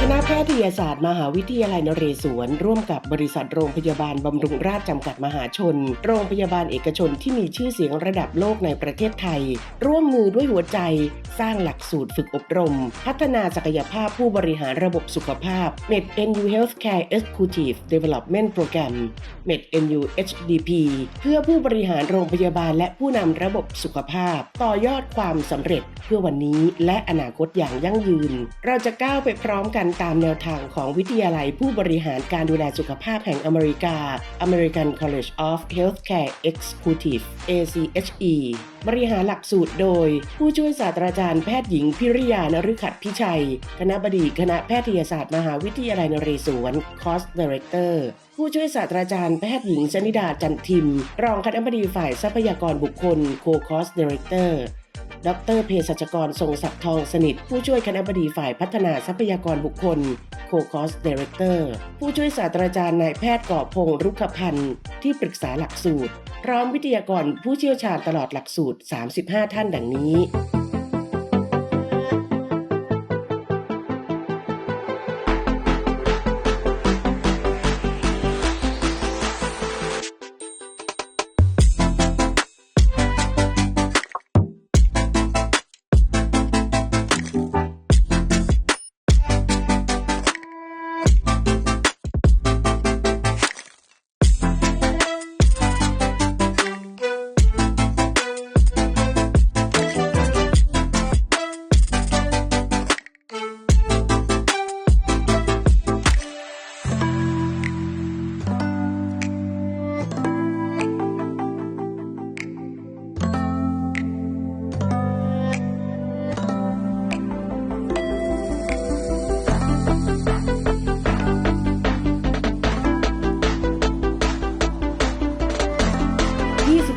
คณะแพทยศาสตร์ มหาวิทยาลัยนเรศวร ร่วมกับบริษัทโรงพยาบาลบำรุงราษฎร์จำกัดมหาชน โรงพยาบาลเอกชนที่มีชื่อเสียงระดับโลกในประเทศไทย ร่วมมือด้วยหัวใจ สร้างหลักสูตรฝึกอบรม พัฒนาศักยภาพผู้บริหารระบบสุขภาพ MedNU Healthcare Executive Development Program MedNU HDP เพื่อผู้บริหารโรงพยาบาลและผู้นำระบบสุขภาพ ต่อยอดความสำเร็จเพื่อวันนี้และอนาคตอย่างยั่งยืน เราจะก้าวไปพร้อมกันตามแนวทางของวิทยาลัยผู้บริหารการดูแลสุขภาพแห่งอเมริกา American College of Healthcare Executive ACHE บริหารหลักสูตรโดย ผู้ช่วยศาสตราจารย์แพทย์หญิงพิริยานฤขัดพิชัย คณะบดีคณะแพทยศาสตร์มหาวิทยาลัยนเรศวร Cost Director ผู้ช่วยศาสตราจารย์แพทย์หญิงชนิดาจันทิม รองคณะบดีฝ่ายทรัพยากรบุคคล Co-Cost Director ดรเภสัชกรทรงศักดิ์ทองสนิท ผู้ช่วยคณะบดีฝ่ายพัฒนาทรัพยากรบุคคลโคคอสเดเรคเตอร์ผู้ช่วยศาสตราจารย์นายแพทย์ก่อพงรุกขพันธ์ที่ปรึกษาหลักสูตร พร้อมวิทยากรผู้เชี่ยวชาญตลอดหลักสูตร 35 ท่านดังนี้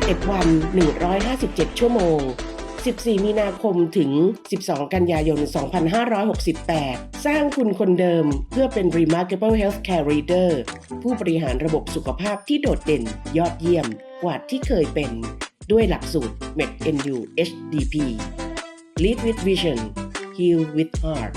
21วัน 157 ชั่วโมง 14 มีนาคมถึง 12 กันยายน 2568 สร้างคุณคนเดิมเพื่อเป็น Remarkable Healthcare Leader ผู้บริหารระบบสุขภาพที่โดดเด่นยอดเยี่ยม กว่าที่เคยเป็นด้วยหลักสูตร MedNU HDP Lead with Vision Heal with Heart